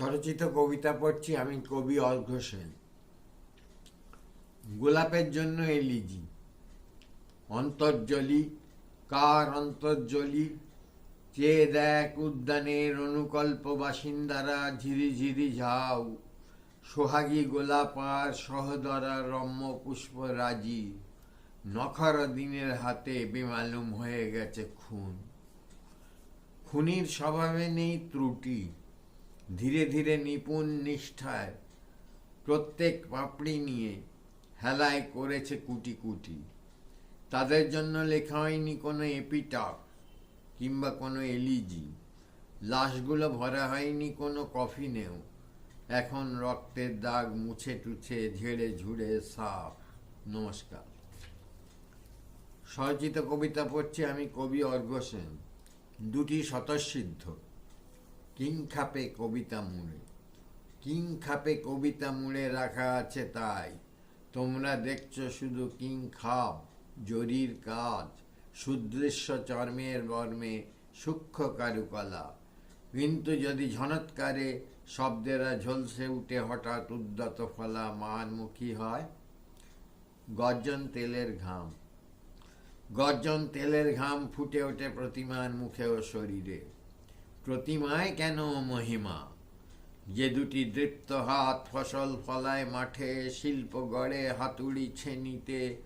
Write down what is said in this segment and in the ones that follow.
স্বরচিত কবিতা পড়ছি আমি কবি অর্ঘ্য সেন। গোলাপের জন্য এলিজি। অন্তর্জলি। কার অন্তর্জলি? চেয়ে দেখ উদ্যানের অনুকল্প বাসিন্দারা ঝিরি ঝিরি ঝাউ। সোহাগী গোলাপ আর সহদরা রম্য পুষ্প রাজি। নখর দিনের হাতে বেমালুম হয়ে গেছে খুন। খুনির স্বভাবে নেই ত্রুটি। ধীরে ধীরে নিপুণ নিষ্ঠায় প্রত্যেক পাপড়ি নিয়ে হেলায় করেছে কুটি কুটি। তাদের জন্য লেখা হয়নি কোনো এপিটাপ কিংবা কোনো এলিজি। লাশগুলো ভরা হয়নি কোনো কফিনেও। এখন রক্তের দাগ মুছে টুছে, ঝেড়ে ঝুড়ে, সাফ। নমস্কার। স্বরচিত কবিতা পড়ছি আমি কবি অর্ঘ্য সেন, দুটি স্বতঃসিদ্ধ। কিং খাপে কবিতা মুড়ে কিং খাপে কবিতা মুড়ে রাখা আছে তাই। তোমরা দেখছ শুধু কিং খাপ, জরির কাজ, সুদৃশ্য চর্মের বর্মে সূক্ষ্ম কারুকলা। কিন্তু যদি ঝনৎকারে শব্দেরা ঝলসে উঠে হঠাৎ উদ্যত ফলা মানমুখী হয়? গর্জন তেলের ঘাম। গর্জন তেলের ঘাম ফুটে ওঠে প্রতিমার মুখে ও শরীরে। প্রতিমায় কেন মহিমা? যে দুটি দৃপ্ত হাত ফসল ফলায় মাঠে, শিল্প গড়ে, হাতুড়ি ছেনিতে,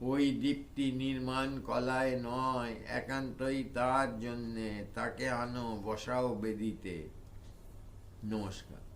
ওই দীপ্তি নির্মাণ কলায় নয়, একান্তই তার জন্যে তাকে আনো বসাও বেদিতে। নমস্কার।